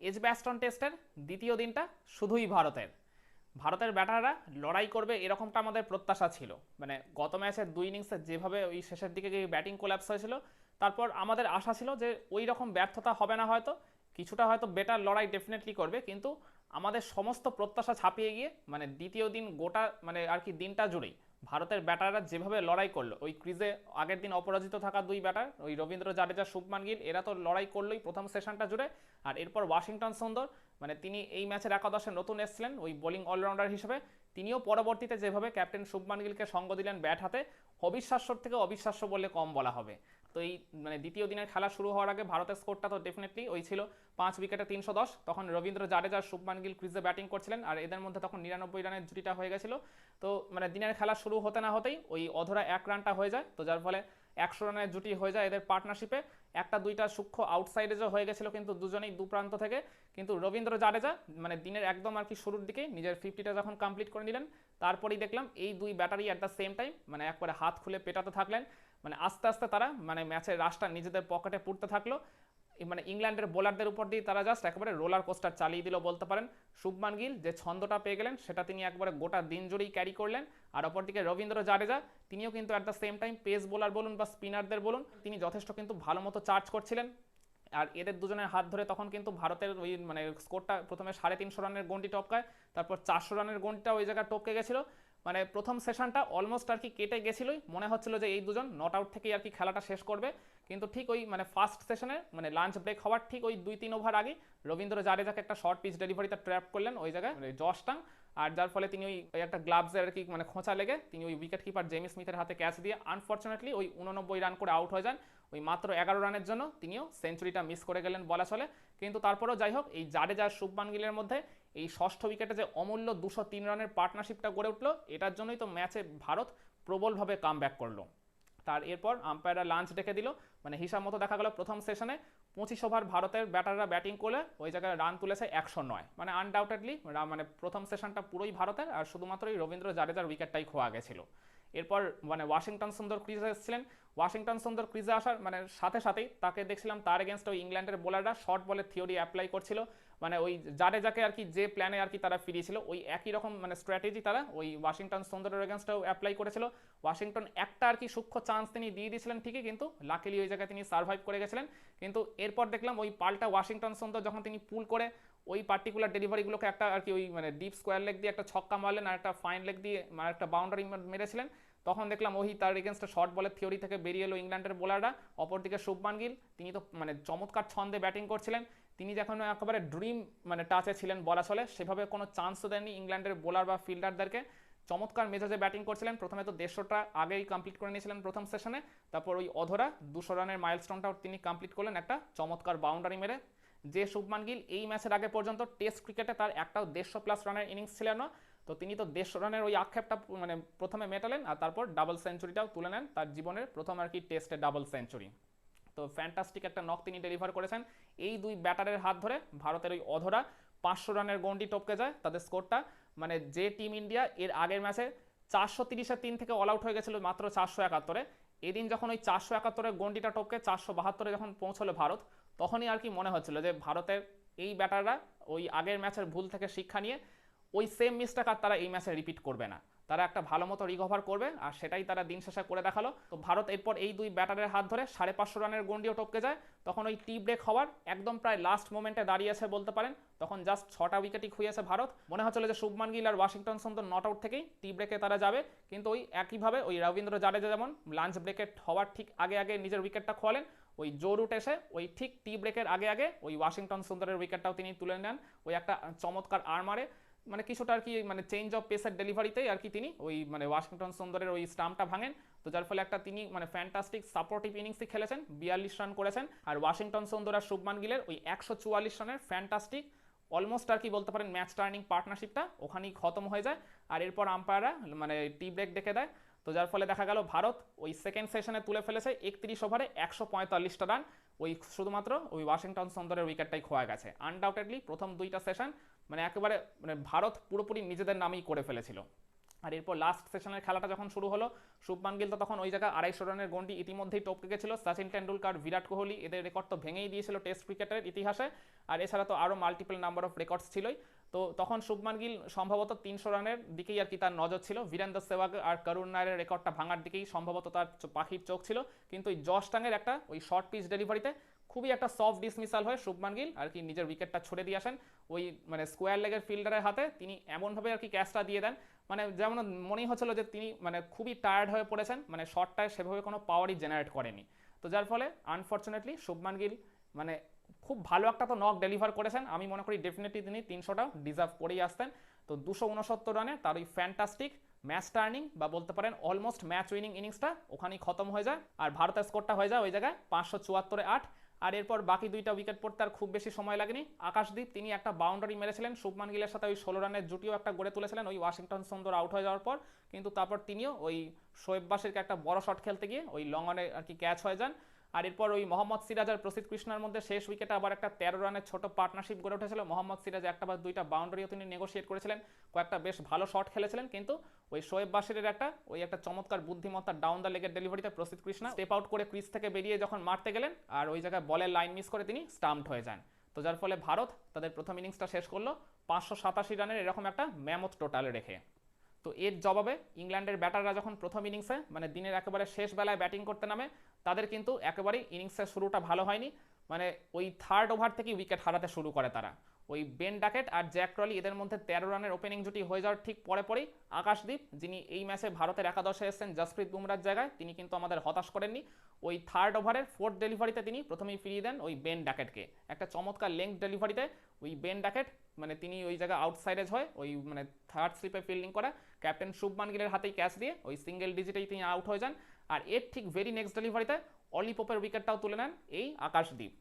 Age ব্যাস্টন টেস্টের দ্বিতীয় দিনটা শুধুই ভারতের। ভারতের ব্যাটাররা লড়াই করবে এরকমটা আমাদের প্রত্যাশা ছিল। মানে গত ম্যাচের দুই ইনিংসে যেভাবে ওই শেষের দিকে গিয়ে ব্যাটিং কোল্যাপস হয়েছিল, তারপর আমাদের আশা ছিল যে ওই রকম ব্যর্থতা হবে না হয়তো, কিছুটা হয়তো বেটার লড়াই ডেফিনেটলি করবে, কিন্তু আমাদের সমস্ত প্রত্যাশা ছাপিয়ে গিয়ে মানে দ্বিতীয় দিন গোটা মানে আর কি দিনটা জুড়েই ভারতের ব্যাটাররা যেভাবে লড়াই করল, ওই ক্রিজে আগের দিন অপরাজিত থাকা দুই ব্যাটার, ওই রবীন্দ্র জাডেজা, শুভমান গিল, এরা তো লড়াই করলোই প্রথম সেশনটা জুড়ে। আর এরপর ওয়াশিংটন সুন্দর মানে তিনি এই ম্যাচের একাদশে নতুন এসছিলেন, ওই বোলিং অলরাউন্ডার হিসেবে। তিনিও পরবর্তীতে যেভাবে ক্যাপ্টেন শুভমান গিলকে সঙ্গ দিলেন ব্যাট হাতে, অবিশ্বাস্যর থেকে অবিশ্বাস্য বলে কম বলা হবে। তো এই মানে দ্বিতীয় দিনের খেলা শুরু হওয়ার আগে ভারতের স্কোরটা তো ডেফিনেটলি ওই ছিল পাঁচ উইকেটে তিনশো দশ। তখন রবীন্দ্র জাডেজা, শুভমান গিল ক্রিজে ব্যাটিং করছিলেন আর এদের মধ্যে তখন নিরানব্বই রানের জুটিটা হয়ে গেছিল। তো মানে দিনের খেলা শুরু হতে না হতেই ওই অধরা এক রানটা হয়ে যায়। তো যার ফলে একশো রানের জুটি হয়ে যায় এদের পার্টনারশিপে একটা দুইটা সূক্ষ্ম আউটসাইডেজও হয়ে গেছিল কিন্তু দুজনেই দু প্রান্ত থেকে। কিন্তু রবীন্দ্র জাডেজা মানে দিনের একদম আর কি শুরুর দিকে নিজের ফিফটিটা যখন কমপ্লিট করে নিলেন, তারপরেই দেখলাম এই দুই battery at the same time মানে একবারে হাত খুলে পেটাতে থাকলেন। মানে আস্তে আস্তে তারা মানে ম্যাচের রাশটা নিজেদের পকেটে পুড়তে থাকল। মানে ইংল্যান্ডের বোলারদের উপর দিয়ে তারা জাস্ট একেবারে রোলার কোস্টার চালিয়ে দিল বলতে পারেন। শুভমান গিল যে ছন্দটা পেয়ে গেলেন, সেটা তিনি একবারে গোটা দিন জুড়েই ক্যারি করলেন। আর অপরদিকে রবীন্দ্র জাডেজা, তিনিও কিন্তু at the same time pace bowler বলুন বা স্পিনারদের বলুন, তিনি যথেষ্ট কিন্তু ভালো মতো চার্জ করছিলেন। আর এদের দুজনের হাত ধরে তখন কিন্তু ভারতের ওই মানে স্কোরটা প্রথমে সাড়ে তিনশো রানের গন্ডি টপকায়, তারপর চারশো রানের গন্ডিটা ওই জায়গায় টপকে গেছিল। মানে প্রথম সেশনটা অলমোস্ট আর কি কেটে গেছিলোই। মনে হচ্ছিল যে এই দুজন নট আউট থেকেই আর কি খেলাটা শেষ করবে। কিন্তু ঠিক ওই মানে ফার্স্ট সেশনে মানে লাঞ্চ ব্রেক হওয়ার ঠিক ওই দুই তিন ওভার আগে রবীন্দ্র জাডেজাকে একটা শর্ট পিচ ডেলিভারিতে ট্র্যাপ করলেন ওই জায়গায় মানে জশটাং আর যার ফলে তিনি ওই একটা গ্লাভসের আর কি মানে খোঁচা লেগে তিনি ওই উইকেট কিপার জেমি স্মিথের হাতে ক্যাচ দিয়ে আনফর্চুনেটলি ওই উননব্বই রান করে আউট হয়ে যান। ওই মাত্র এগারো রানের জন্য তিনিও সেঞ্চুরিটা মিস করে গেলেন বলা চলে। কিন্তু তারপরেও যাই হোক, এই জাডেজা শুভমান গিলের মধ্যে এই ষষ্ঠ উইকেটে যে অমূল্য দুশো তিন রানের পার্টনারশিপটা গড়ে উঠল, এটার জন্যই তো ম্যাচে ভারত প্রবলভাবে কাম ব্যাক করল। তার এরপর আম্পায়াররা লাঞ্চ ডেকে দিল মানে হিসাব মতো দেখা গেল প্রথম সেশনে পঁচিশ ওভার ভারতের ব্যাটাররা ব্যাটিং করলে ওই জায়গায় রান তুলেছে একশো নয়। মানে আনডাউটেডলি মানে প্রথম সেশনটা পুরোই ভারতের, আর শুধুমাত্রই রবীন্দ্র জাডেজার উইকেটটাই খোয়া গেছিল। এরপর মানে ওয়াশিংটন সুন্দর ক্রিজে এসেছিলেন। ওয়াশিংটন সুন্দর ক্রিজে আসার মানে সাথে সাথেই তাকে দেখছিলাম তার এগেনস্ট ওই ইংল্যান্ডের বোলাররা শর্ট বলের থিওরি অ্যাপ্লাই করছিল। মানে ওই জাডেজাকে আর কি যে প্ল্যানে আর কি তারা ফিরিয়েছিল, ওই একই রকম মানে স্ট্র্যাটেজি তারা ওই ওয়াশিংটন সুন্দরের এগেনস্টও অ্যাপ্লাই করেছিল। ওয়াশিংটন একটা আর কি সূক্ষ্ম চান্স তিনি দিয়ে দিয়েছিলেন ঠিকই, কিন্তু লাকিলি ওই জায়গায় তিনি সার্ভাইভ করে গেছিলেন। কিন্তু এরপর দেখলাম ওই পাল্টা ওয়াশিংটন সুন্দর যখন তিনি পুল করে ওই পার্টিকুলার ডেলিভারিগুলোকে একটা আর কি ওই মানে ডিপ স্কোয়ার লেগ দিয়ে একটা ছক্কা মারলেন আর একটা ফাইন লেগ দিয়ে মানে একটা বাউন্ডারি মেরেছিলেন। তখন দেখলাম ওই তার এগেনস্টে শর্ট বলের থিওরি থেকে বেরিয়ে এলো ইংল্যান্ডের বোলাররা অপরদিকে শুভমান গিল, তিনি তো মানে চমৎকার ছন্দে ব্যাটিং করছিলেন। তিনি যখন একেবারে ড্রিম মানে টাচে ছিলেন বলা চলে সেভাবে কোনো চান্সও দেননি ইংল্যান্ডের বোলার বা ফিল্ডারদেরকে চমৎকার মেজাজে ব্যাটিং করছিলেন। প্রথমে তো দেড়শোটা আগেই কমপ্লিট করে নিয়েছিলেন প্রথম সেশনে তারপর ওই অধরা দুশো রানের মাইলস্টোনটাও তিনি কমপ্লিট করলেন একটা চমৎকার বাউন্ডারি মেরে। যে শুভমান গিল। এই ম্যাচের আগে পর্যন্ত টেস্ট ক্রিকেটে তার একটাও দেড়শো প্লাস রানের ইনিংস ছিল না। তো তিনি তো দেড়শো রানের ওই আক্ষেপটা মানে প্রথমে মেটালেন আর তারপর ডাবল সেঞ্চুরিটাও তুলে নেন তার জীবনের প্রথম আর কি টেস্টে ডাবল সেঞ্চুরি তো ফ্যান্টাস্টিক একটা নক তিনি ডেলিভার করেছেন। এই দুই ব্যাটারের হাত ধরে ভারতের ওই অধরা পাঁচশো রানের গন্ডি টপকে যায় তাদের স্কোরটা মানে যে টিম ইন্ডিয়া এর আগের ম্যাচে চারশো তিরিশের তিন থেকে অল আউট হয়ে গেছিল মাত্র চারশো একাত্তরে। এদিন যখন ওই চারশো একাত্তরের গন্ডিটা টপকে, চারশো বাহাত্তরে যখন পৌঁছলো ভারত তখনই আর কি মনে হচ্ছিল যে ভারতের এই ব্যাটাররা ওই আগের ম্যাচের ভুল থেকে শিক্ষা নিয়ে ওই সেম মিসটা আর তারা এই ম্যাচে রিপিট করবে না। তারা একটা ভালো মতো রিকভার করবে আর সেটাই তারা দিন শেষে করে দেখাল। তো ভারত এরপর এই দুই ব্যাটারের হাত ধরে সাড়ে পাঁচশো রানের গন্ডিও টপকে যায়। তখন ওই টি ব্রেক হওয়ার একদম প্রায় লাস্ট মোমেন্টে দাঁড়িয়েছে বলতে পারেন। তখন জাস্ট ছটা উইকেটই খুঁয়েছে ভারত। মনে হচ্ছিল যে শুভমান গিল আর ওয়াশিংটন সুন্দর নট আউট থেকেই টি ব্রেকে তারা যাবে। কিন্তু ওই একইভাবে ওই রবীন্দ্র জাডেজা যেমন লাঞ্চ ব্রেকে হওয়ার ঠিক আগে আগে নিজের উইকেটটা খোয়ালেন, ওই জো রুট এসে ওই ঠিক টি ব্রেকের আগে আগে ওই ওয়াশিংটন সুন্দরের উইকেটটাও তিনি তুলে নেন। ওই একটা চমৎকার আর্মারে মানে কিছুটা আর কি মানে চেঞ্জ অফ পেসের ডেলিভারিতেই আর কি তিনি ওই মানে ওয়াশিংটন সুন্দরের ওই স্টাম্পটা ভাঙেন। তো যার ফলে একটা তিনি মানে ফ্যান্টাস্টিক সাপোর্টিভ ইনিংসই খেলেছেন, বিয়াল্লিশ রান করেছেন। আর ওয়াশিংটন সুন্দর আর শুভমান গিলের ওই একশো চুয়াল্লিশ রানের ফ্যান্টাস্টিক অলমোস্ট আর কি বলতে পারেন ম্যাচ টার্নিং পার্টনারশিপটা ওখানেই খতম হয়ে যায়। আর এরপর আম্পায়াররা মানে টি ব্রেক ডেকে দেয়। তো যার ফলে দেখা গেল ভারত ওই সেকেন্ড সেশনে তুলে ফেলেছে একত্রিশ ওভারে একশো পঁয়তাল্লিশটা রান ওই শুধুমাত্র ওই ওয়াশিংটন সুন্দরের উইকেটটাই খোয়া গেছে। আনডাউটেডলি প্রথম দুইটা সেশন মানে একেবারে মানে ভারত পুরোপুরি নিজেদের নামেই করে ফেলেছিল। আর এরপর লাস্ট সেশনের খেলাটা যখন শুরু হলো, শুভমান গিল তো তখন ওই জায়গায় আড়াইশো রানের গন্ডি ইতিমধ্যেই টপকে গেছিল সচিন টেন্ডুলকার বিরাট কোহলি এদের রেকর্ড তো ভেঙেই দিয়েছিল টেস্ট ক্রিকেটের ইতিহাসে। আর এছাড়া তো আরও মাল্টিপল নাম্বার অফ রেকর্ডস ছিলই। তো তখন শুভমান গিল সম্ভবত তিনশো রানের দিকেই আর কি তার নজর ছিল। বীরেন্দ্র সেহবাগ আর করুণ নায়ের রেকর্ডটা ভাঙার দিকেই সম্ভবত তার পাখির চোখ ছিল। কিন্তু ওই জশ টাঙের একটা ওই শর্ট পিচ ডেলিভারিতে খুবই একটা সফট ডিসমিসাল হয়ে শুভমান গিল, আর কি নিজের উইকেটটা ছড়ে দিয়ে আসেন। ওই মানে স্কোয়ার লেগের ফিল্ডারের হাতে তিনি এমনভাবে আর কি ক্যাচটা দিয়ে দেন। মানে যেমন মনেই হচ্ছিল যে তিনি মানে খুবই টায়ার্ড হয়ে পড়েছেন মানে শটটায় সেভাবে কোনো পাওয়ারই জেনারেট করেনি। তো যার ফলে আনফর্চুনেটলি শুভমান গিল মানে খুব ভালো একটা তো নক ডেলিভার করেছেন। আমি মনে করি ডেফিনেটলি তিনি তিনশোটা ডিজার্ভ করেই আসতেন। তো দুশো উনসত্তর রানে তার ওই ফ্যান্টাস্টিক ম্যাচ টার্নিং বা বলতে পারেন অলমোস্ট ম্যাচ উইনিং ইনিংসটা ওখানেই খতম হয়ে যায়। আর ভারতের স্কোরটা হয়ে যায় ওই জায়গায় পাঁচশো চুয়াত্তরে আট। আর এরপর বাকি দুইটা উইকেট পড়তে আর খুব বেশি সময় লাগেনি। আকাশদীপ, তিনি একটা বাউন্ডারি মেরেছিলেন। শুভমান গিলের সাথে ওই ষোলো রানের জুটিও একটা গড়ে তুলেছিলেন ওই ওয়াশিংটন সুন্দর আউট হয়ে যাওয়ার পর। কিন্তু তারপর তিনিও ওই শোয়েব বাসিরকে একটা বড় শট খেলতে গিয়ে ওই লং আর কি ক্যাচ হয়ে যান। আর এরপর ওই মোহাম্মদ সিরাজ আর প্রসিদ্ধ কৃষ্ণার মধ্যে শেষ উইকেটে আবার একটা তেরো রানের ছোট পার্টনারশিপ গড়ে উঠেছিল। মোহাম্মদ সিরাজ একটা বা দুইটা বাউন্ডারিও তিনি নেগোশিয়েট করেছিলেন। কয়েকটা বেশ ভালো শট খেলেছিলেন। কিন্তু ওই শোয়েব বাসিরের একটা, ওই একটা চমৎকার বুদ্ধিমত্তা ডাউন দ্য লেগের ডেলিভারিতে প্রসিদ্ধ কৃষ্ণা। স্টেপ আউট করে ক্রিজ থেকে বেরিয়ে যখন মারতে গেলেন, আর ওই জায়গায় বলের লাইন মিস করে তিনি স্টাম্পড হয়ে যান। তো যার ফলে ভারত তাদের প্রথম ইনিংসটা শেষ করল পাঁচশো সাতাশি রানের এরকম একটা ম্যামথ টোটালে রেখে। তো এর জবাবে ইংল্যান্ডের ব্যাটাররা যখন প্রথম ইনিংসে মানে দিনের একেবারে শেষ বেলায় ব্যাটিং করতে নামে, তাদের কিন্তু একেবারেই ইনিংসের শুরুটা ভালো হয়নি। মানে ওই থার্ড ওভার থেকেই উইকেট হারাতে শুরু করে তারা। ওই বেন ডাকেট আর জ্যাক ট্রলি এদের মধ্যে তেরো রানের ওপেনিং জুটি হয়ে যাওয়ার ঠিক পরে পরেই আকাশদীপ, যিনি এই ম্যাচে ভারতের একাদশে এসেছেন, জসপ্রীত বুমরার জায়গায়, তিনি কিন্তু আমাদের হতাশ করেননি। ওই থার্ড ওভারের ফোর্থ ডেলিভারিতে তিনি প্রথমেই ফিরিয়ে দেন ওই বেন ডাকেটকে। একটা চমৎকার লেংথ ডেলিভারিতে ওই বেন ডাকেট মানে তিনি ওই জায়গায় আউটসাইডেজ হয়, ওই মানে থার্ড স্লিপে ফিল্ডিং করা। ক্যাপ্টেন শুভমান গিলের হাতেই ক্যাচ দিয়ে ওই সিঙ্গেল ডিজিটেই তিনি আউট হয়ে যান। আর এর ঠিক ভেরি নেক্সট ডেলিভারিতে অলি পোপের উইকেটটাও তুলে নেন এই আকাশদীপ।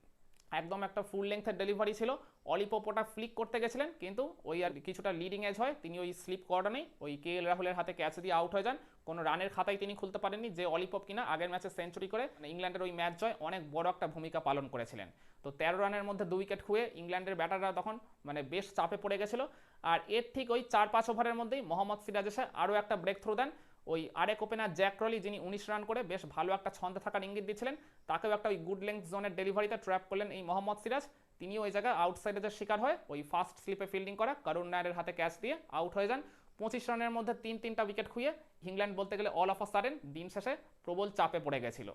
একদম একটা ফুল লেন্থের ডেলিভারি ছিল। অলিপপ ওটা ফ্লিক করতে গেছিলেন, কিন্তু ওই আর কিছুটা লিডিং এজ হয়, তিনি ওই স্লিপ করা নেই, ওই কে এল রাহুলের হাতে ক্যাচ দিয়ে আউট হয়ে যান। কোনো রানের খাতায় তিনি খুলতে পারেননি যে অলিপপ কিনা, আগের ম্যাচে সেঞ্চুরি করে। মানে ইংল্যান্ডের ওই ম্যাচ জয় অনেক বড় একটা ভূমিকা পালন করেছিলেন। তো তেরো রানের মধ্যে দু উইকেট খুঁয়ে ইংল্যান্ডের ব্যাটাররা তখন মানে বেশ চাপে পড়ে গেছিল। আর এর ঠিক ওই চার পাঁচ ওভারের মধ্যেই মোহাম্মদ সিরাজ এসে আরও একটা ব্রেক থ্রু দেন। ওই আরেক ওপেনার জ্যাক রলি, যিনি উনিশ রান করে বেশ ভালো একটা ছন্দে থাকার ইঙ্গিত দিচ্ছিলেন, তাকেও একটা ওই গুড লেন্থ জোনের ডেলিভারিতে ট্র্যাপ করলেন এই মোহাম্মদ সিরাজ। তিনিও ওই জায়গায় আউটসাইডের শিকার হয়ে, ওই ফার্স্ট স্লিপে ফিল্ডিং করা করুণ নায়ারের হাতে ক্যাচ দিয়ে আউট হয়ে যান। পঁচিশ রানের মধ্যে তিন তিনটা উইকেট খুঁয়ে ইংল্যান্ড বলতে গেলে অল অফ আ সাডেন দিন শেষে প্রবল চাপে পড়ে গেছিল।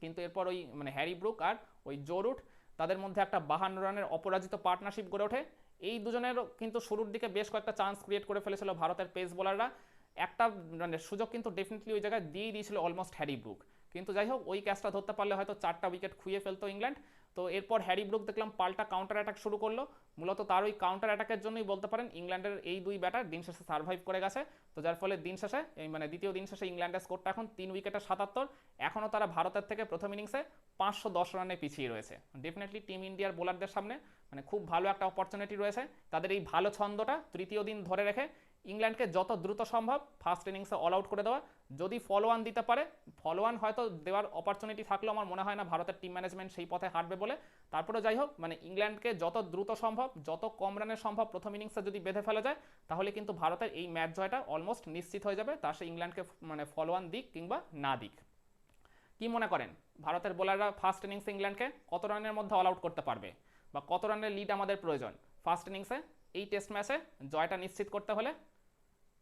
কিন্তু এরপর ওই মানে হ্যারি ব্রুক আর ওই জোরুট তাদের মধ্যে একটা বাহান্ন রানের অপরাজিত পার্টনারশিপ গড়ে ওঠে। এই দুজনেরও কিন্তু শুরুর দিকে বেশ কয়েকটা চান্স ক্রিয়েট করে ফেলেছিল ভারতের পেস বোলাররা একটা মানে সুযোগ কিন্তু ডেফিনেটলি ওই জায়গায় দিয়েই দিয়েছিল অলমোস্ট হ্যারি ব্রুক কিন্তু যাই হোক, ওই ক্যাচটা ধরতে পারলে হয়তো চারটা উইকেট খুঁয়ে ফেলতো ইংল্যান্ড। তো এরপর হ্যারি ব্রুক দেখলাম পাল্টা কাউন্টার অ্যাটাক শুরু করল। মূলত তার ওই কাউন্টার অ্যাটাকের জন্যই বলতে পারেন ইংল্যান্ডের এই দুই ব্যাটার দিন শেষে সার্ভাইভ করে গেছে। তো যার ফলে দিন শেষে, এই মানে দ্বিতীয় দিন শেষে ইংল্যান্ডের স্কোরটা এখন তিন উইকেটে সাতাত্তর। এখনও তারা ভারতের থেকে প্রথম ইনিংসে পাঁচশো দশ রানে পিছিয়ে রয়েছে। ডেফিনেটলি টিম ইন্ডিয়ার বোলারদের সামনে মানে খুব ভালো একটা অপরচুনিটি রয়েছে। তাদের এই ভালো ছন্দটা তৃতীয় দিন ধরে রেখে ইংল্যান্ডকে যত দ্রুত সম্ভব ফার্স্ট ইনিংসে অল আউট করে দেওয়া। যদি ফলো ওয়ান দিতে পারে ফলো ওয়ান হয়তো দেওয়ার অপরচুনিটি থাকলেও আমার মনে হয় না ভারতের টিম ম্যানেজমেন্ট সেই পথে হাঁটবে বলে। তারপরে যাই হোক মানে ইংল্যান্ডকে যত দ্রুত সম্ভব, যত কম রানের সম্ভব প্রথম ইনিংসে যদি বেঁধে ফেলা যায়, তাহলে কিন্তু ভারতের এই ম্যাচ জয়টা অলমোস্ট নিশ্চিত হয়ে যাবে, তা সে ইংল্যান্ডকে মানে ফলো ওয়ান দিক কিংবা না দিক। কি মনে করেন? ভারতের বোলাররা ফার্স্ট ইনিংসে ইংল্যান্ডকে কত রানের মধ্যে অল আউট করতে পারবে? বা কত রানের লিড আমাদের প্রয়োজন? ফার্স্ট ইনিংসে এই টেস্ট ম্যাচে জয়টা নিশ্চিত করতে হলে